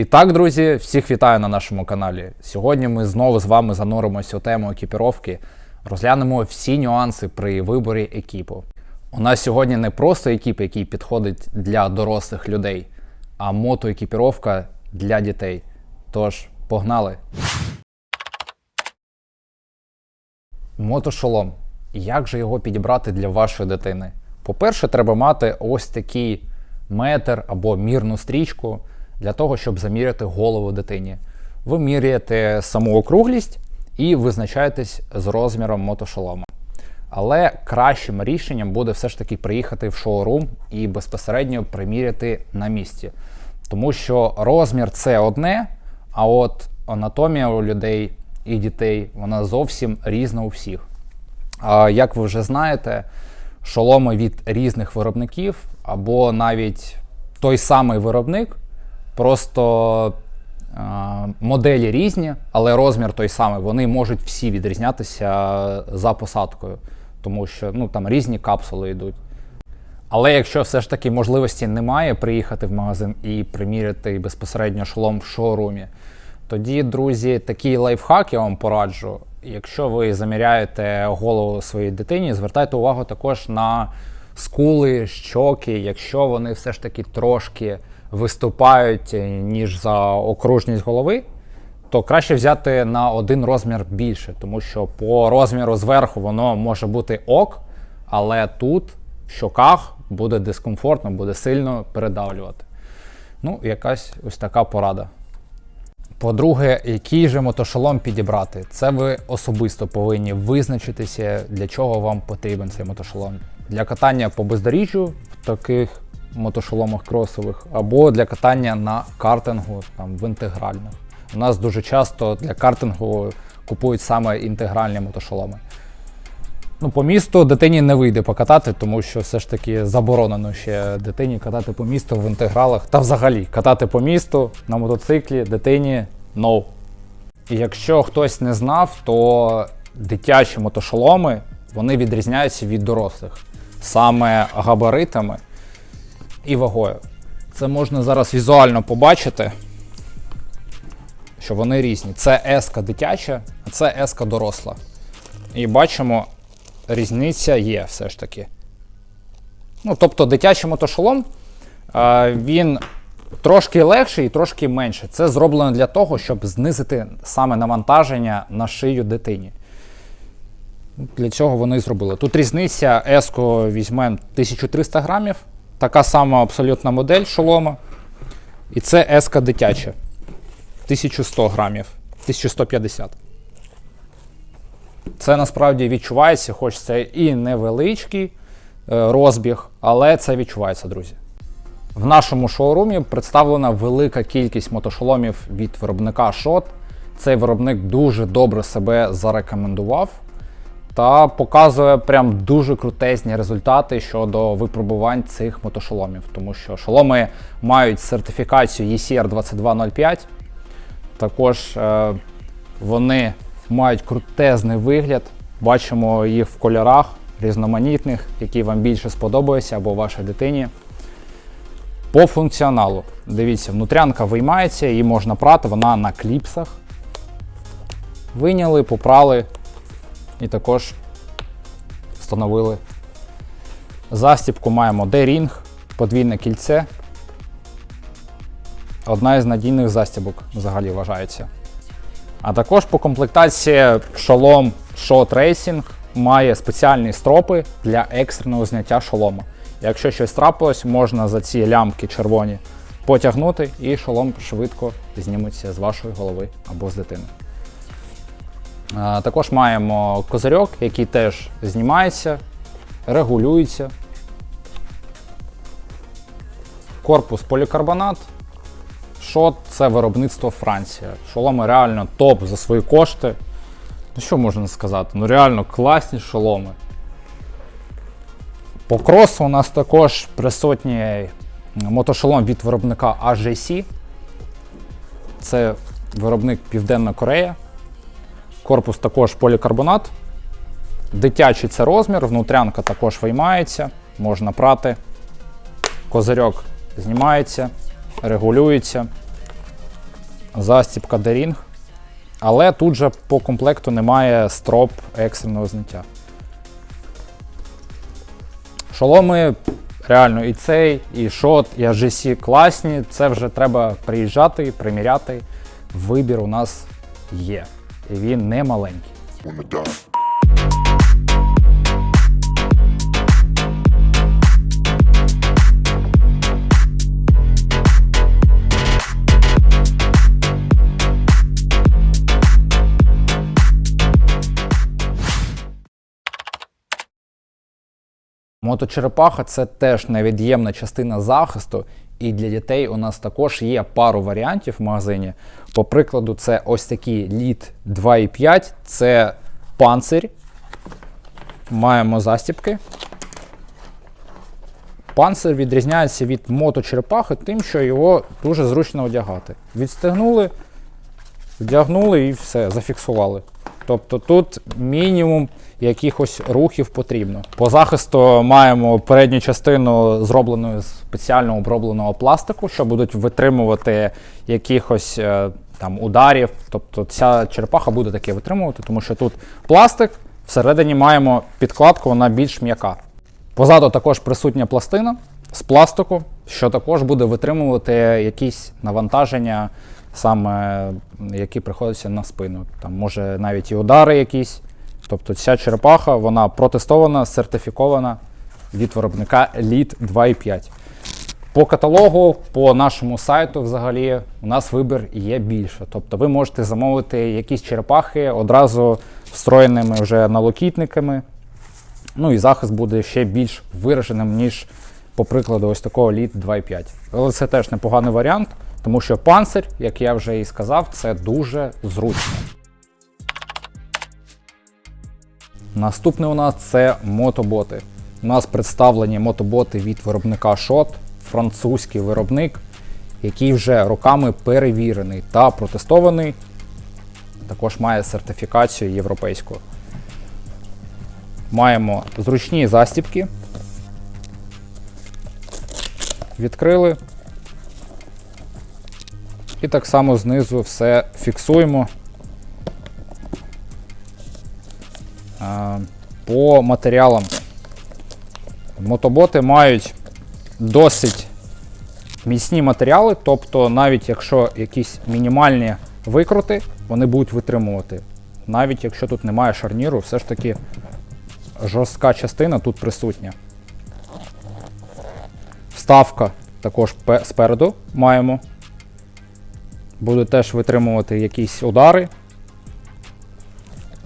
І так, друзі, всіх вітаю на нашому каналі. Сьогодні ми знову з вами зануримося у тему екіпіровки, розглянемо всі нюанси при виборі екіпу. У нас сьогодні не просто екіп, який підходить для дорослих людей, а мотоекіпіровка для дітей. Тож, погнали! Мотошолом. Як же його підібрати для вашої дитини? По-перше, треба мати ось такий метр або мірну стрічку для того, щоб заміряти голову дитині. Ви міряєте саму округлість і визначаєтесь з розміром мотошолома. Але кращим рішенням буде все ж таки приїхати в шоурум і безпосередньо приміряти на місці. Тому що розмір це одне, а от анатомія у людей і дітей вона зовсім різна у всіх. А як ви вже знаєте, шоломи від різних виробників, або навіть той самий виробник, просто е, моделі різні, але розмір той самий. Вони можуть всі відрізнятися за посадкою, тому що ну, там різні капсули йдуть. Але якщо все ж таки можливості немає приїхати в магазин і приміряти безпосередньо шолом в шоурумі, тоді, друзі, такий лайфхак я вам пораджу. Якщо ви заміряєте голову своїй дитині, звертайте увагу також на скули, щоки, якщо вони все ж таки трошки виступають, е, ніж за окружність голови, то краще взяти на один розмір більше, тому що по розміру зверху воно може бути ок, але тут, в щоках, буде дискомфортно, буде сильно передавлювати. Ну, якась ось така порада. По-друге, який же мотошолом підібрати? Це ви особисто повинні визначитися, для чого вам потрібен цей мотошолом. Для катання по бездоріжжю в таких мотошоломах кросових, або для катання на картингу там, в інтегральних. У нас дуже часто для картингу купують саме інтегральні мотошоломи. Ну, по місту дитині не вийде покатати, тому що все ж таки заборонено ще дитині катати по місту в інтегралах. Та взагалі катати по місту на мотоциклі дитині no. І якщо хтось не знав, то дитячі мотошоломи вони відрізняються від дорослих саме габаритами і вагою. Це можна зараз візуально побачити, що вони різні. Це еска дитяча, а це еска доросла. І бачимо, різниця є все ж таки. Ну, тобто дитячий мотошолом, він трошки легший і трошки менше. Це зроблено для того, щоб знизити саме навантаження на шию дитині. Для цього вони зробили. Тут різниця еско візьмемо 1300 грамів, така сама абсолютна модель шолома. І це еска дитяча 1100 грамів, 1150. Це насправді відчувається, хоч це і невеличкий е, розбіг, але це відчувається, друзі. В нашому шоурумі представлена велика кількість мотошоломів від виробника SHOT. Цей виробник дуже добре себе зарекомендував та показує прям дуже крутезні результати щодо випробувань цих мотошоломів, тому що шоломи мають сертифікацію ECR 2205. Також е, вони мають крутезний вигляд. Бачимо їх в кольорах різноманітних, які вам більше сподобаються або вашій дитині. По функціоналу. Дивіться, внутрянка виймається, її можна прати, вона на кліпсах. Виняли, попрали і також встановили. Застібку маємо D-Ring, подвійне кільце. Одна із надійних застібок взагалі вважається. А також по комплектації шолом Shot Racing має спеціальні стропи для екстреного зняття шолома. Якщо щось трапилось, можна за ці лямки червоні потягнути і шолом швидко зніметься з вашої голови або з дитини. Також маємо козирьок, який теж знімається, регулюється. Корпус полікарбонат. Шот це виробництво Франція. Шоломи реально топ за свої кошти. Ну що можна сказати? Ну реально класні шоломи. По кросу у нас також присутній мотошолом від виробника AJC. Це виробник Південна Корея. Корпус також полікарбонат. Дитячий це розмір, внутрянка також виймається, можна прати. Козирьок знімається, регулюється. Застібка D-Ring. Але тут же по комплекту немає строп екстреного зняття. Шоломи реально і цей, і шот, і AGC класні. Це вже треба приїжджати, приміряти. Вибір у нас є. І він не маленький. Моточерепаха це теж невід'ємна частина захисту, і для дітей у нас також є пару варіантів в магазині. По прикладу, це ось такий лід 2,5, це панцир. Маємо застібки. Панцир відрізняється від моточерепахи тим, що його дуже зручно одягати. Відстегнули, вдягнули і все, зафіксували. Тобто тут мінімум якихось рухів потрібно. По захисту маємо передню частину зроблену з спеціально обробленого пластику, що будуть витримувати якихось е, там ударів. Тобто ця черепаха буде таке витримувати, тому що тут пластик, всередині маємо підкладку, вона більш м'яка. Позаду також присутня пластина з пластику, що також буде витримувати якісь навантаження, саме які приходяться на спину. Там може навіть і удари якісь. Тобто ця черепаха вона протестована, сертифікована від виробника Elite 2.5. По каталогу, по нашому сайту, взагалі, у нас вибір є більше. Тобто ви можете замовити якісь черепахи одразу встроєними вже налокітниками. Ну і захист буде ще більш вираженим, ніж, по прикладу, ось такого Elite 2.5. Але це теж непоганий варіант, тому що панцир, як я вже і сказав, це дуже зручно. Наступне у нас це мотоботи. У нас представлені мотоботи від виробника SHOT, французький виробник, який вже роками перевірений та протестований. Також має сертифікацію європейську. Маємо зручні застібки. Відкрили. І так само знизу все фіксуємо. По матеріалам. Мотоботи мають досить міцні матеріали, тобто навіть якщо якісь мінімальні викрути, вони будуть витримувати. Навіть якщо тут немає шарніру, все ж таки жорстка частина тут присутня. Вставка також спереду маємо. Буде теж витримувати якісь удари.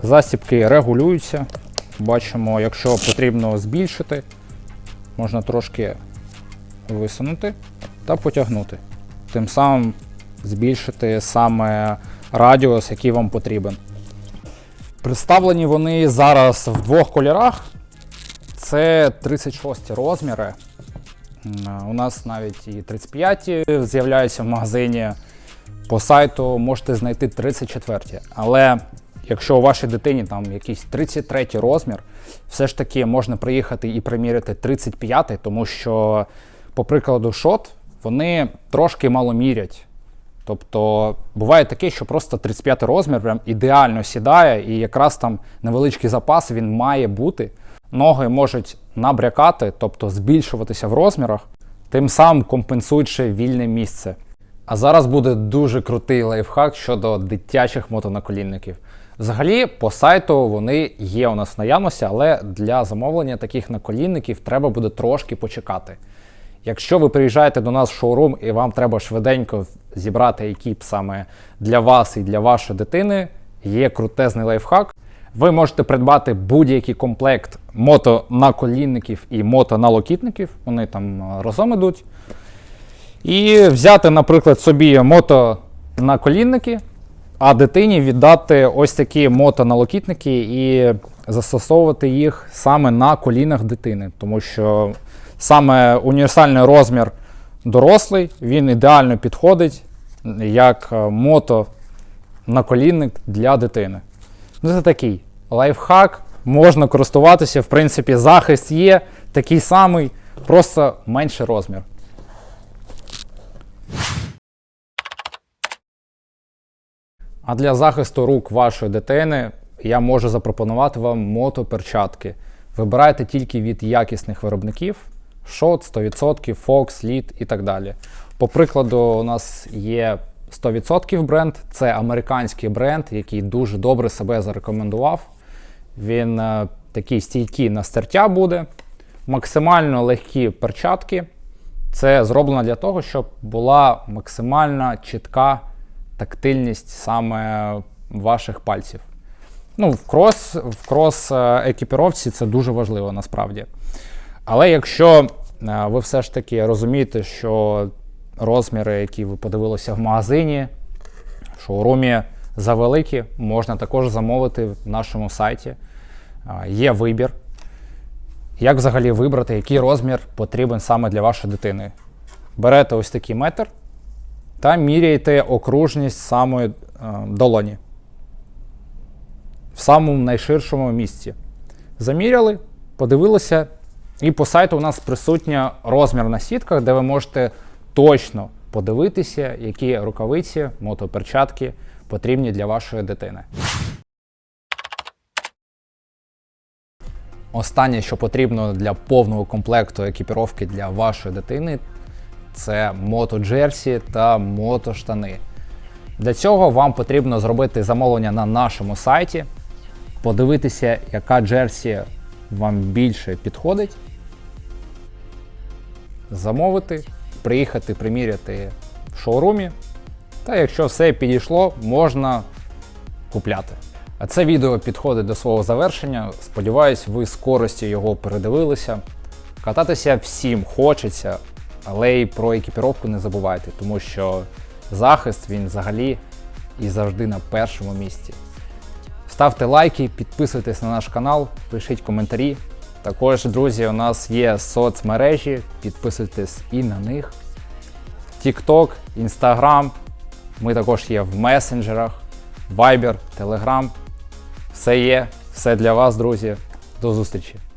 Засібки регулюються. Бачимо, якщо потрібно збільшити, можна трошки висунути та потягнути. Тим самим збільшити саме радіус, який вам потрібен. Представлені вони зараз в двох кольорах. Це 36 розміри. У нас навіть і 35 з'являються в магазині. По сайту можете знайти 34. Але якщо у вашій дитині там якийсь 33 розмір, все ж таки можна приїхати і приміряти 35, тому що, по прикладу, шот, вони трошки мало мірять. Тобто буває таке, що просто 35 розмір прям ідеально сідає, і якраз там невеличкий запас він має бути. Ноги можуть набрякати, тобто збільшуватися в розмірах, тим самим компенсуючи вільне місце. А зараз буде дуже крутий лайфхак щодо дитячих мотонаколінників. Взагалі, по сайту вони є у нас в наявності, але для замовлення таких наколінників треба буде трошки почекати. Якщо ви приїжджаєте до нас в шоурум і вам треба швиденько зібрати екіп саме для вас і для вашої дитини, є крутезний лайфхак. Ви можете придбати будь-який комплект мотонаколінників і мотоналокітників, вони там е, разом ідуть. І взяти, наприклад, собі мотонаколінники, а дитині віддати ось такі мотоналокітники і застосовувати їх саме на колінах дитини, тому що саме універсальний розмір дорослий, він ідеально підходить як е, мото наколінник для дитини. Ну, це такий лайфхак, можна користуватися, в принципі, захист є такий самий, просто менший розмір. А для захисту рук вашої дитини я можу запропонувати вам мотоперчатки. Вибирайте тільки від якісних виробників: Shot, 100%, Fox, Lead і так далі. По прикладу, у нас є 100% бренд, це американський бренд, який дуже добре себе зарекомендував. Він е, такий стійкий на стертя буде. Максимально легкі перчатки. Це зроблено для того, щоб була максимальна чітка тактильність саме ваших пальців. Ну, в крос, в крос е, екіпіровці це дуже важливо насправді. Але якщо е, ви все ж таки розумієте, що розміри, які ви подивилися в магазині, в шоурумі завеликі, можна також замовити в нашому сайті. Е, Є вибір. Як взагалі вибрати, який розмір потрібен саме для вашої дитини? Берете ось такий метр та міряєте окружність самої е, долоні в самому найширшому місці. Заміряли, подивилися, і по сайту у нас присутня розмірна сітка, де ви можете точно подивитися, які рукавиці, мотоперчатки потрібні для вашої дитини. Останнє, що потрібно для повного комплекту екіпіровки для вашої дитини, це мотоджерсі та мотоштани. Для цього вам потрібно зробити замовлення на нашому сайті, подивитися, яка джерсі вам більше підходить, замовити, приїхати приміряти в шоурумі. Та якщо все підійшло, можна купляти. А це відео підходить до свого завершення. Сподіваюсь, ви з користю його передивилися. Кататися всім хочеться, але й про екіпіровку не забувайте, тому що захист він взагалі і завжди на першому місці. Ставте лайки, підписуйтесь на наш канал, пишіть коментарі. Також, друзі, у нас є соцмережі, підписуйтесь і на них. TikTok, Instagram. Ми також є в месенджерах, Viber, Telegram. Все є, все для вас, друзі. До зустрічі!